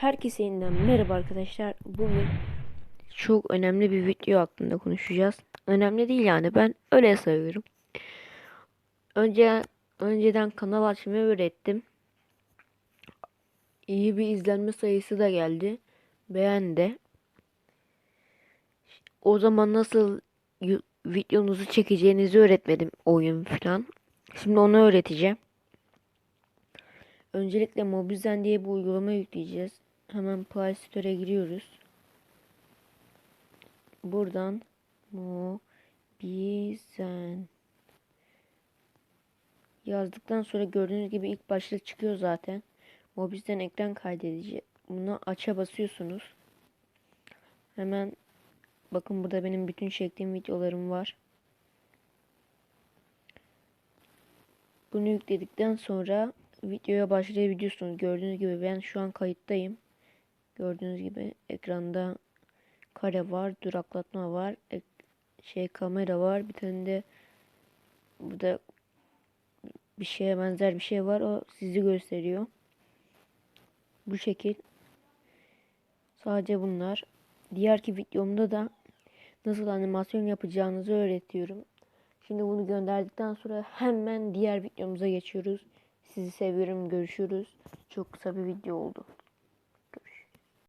Herkese yeniden merhaba arkadaşlar. Bugün çok önemli bir video hakkında konuşacağız. Önemli değil yani ben öyle sayıyorum. Önce önceden kanal açmayı öğrettim. İyi bir izlenme sayısı da geldi. Beğendi. O zaman nasıl videonuzu çekeceğinizi öğretmedim oyun falan. Şimdi onu öğreteceğim. Öncelikle Mobizen diye bir uygulama yükleyeceğiz. Hemen Play Store'a giriyoruz. Buradan Mobizen yazdıktan sonra gördüğünüz gibi ilk başlık çıkıyor zaten. Mobizen ekran kaydedici. Bunu aça basıyorsunuz. Hemen bakın burada benim bütün çektiğim videolarım var. Bunu yükledikten sonra videoya başlayabiliyorsunuz. Gördüğünüz gibi ben şu an kayıttayım. Gördüğünüz gibi ekranda kare var, duraklatma var, ek- şey kamera var. Bir tane de burada bir şeye benzer bir şey var. O sizi gösteriyor. Bu şekil. Sadece bunlar. Diğerki videomda da nasıl animasyon yapacağınızı öğretiyorum. Şimdi bunu gönderdikten sonra hemen diğer videomuza geçiyoruz. Sizi seviyorum. Görüşürüz. Çok kısa bir video oldu.